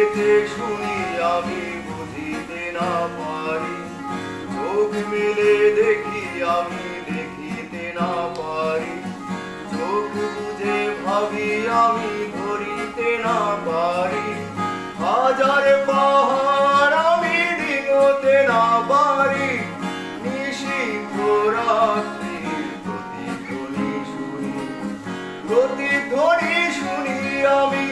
এতে শুনি আমি বুঝিতে না পারি। চোখ মেলে দেখি আমি দেখিতে না পারি। চোখ বুঝে ভাবি আমি ধরিতে না পারি। হাজার পাহাড় আমি দিগতে না পারি। নিশি রাত্রির শুনি আমি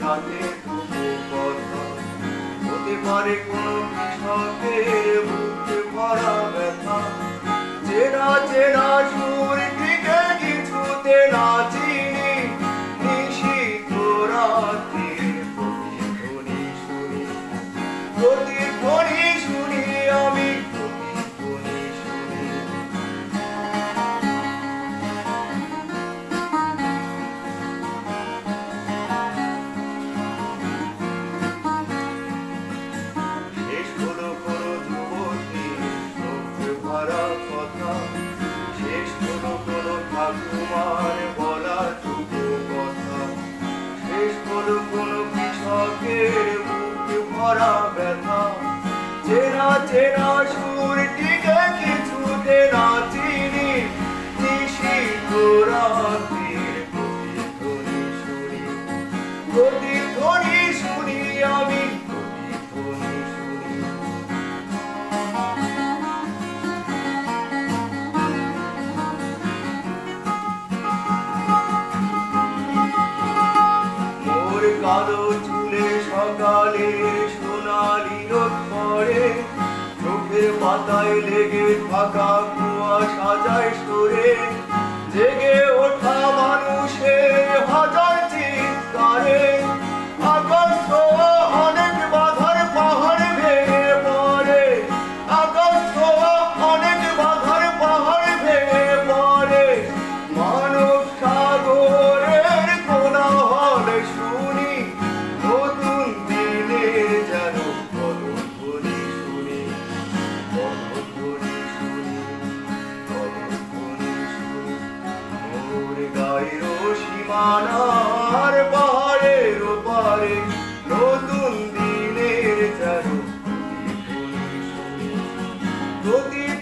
কাছে দুটো কথা। হতে পারে কোনো কৃষকের হলো কোনো কৃষকের ভরা ব্যথা। চেনা চেনা সুর টিকে কিছুতে না চিনি। নিশীথ রাত্রির প্রতিধ্বনি শুনি। সোনালি পড়ে। চোখের পাতায় লেগে থাকা কুয়া সাজায় সরে। জেগে সীমানার পাহাড়ের ওপারে নতুন দিনের চারু প্রতীত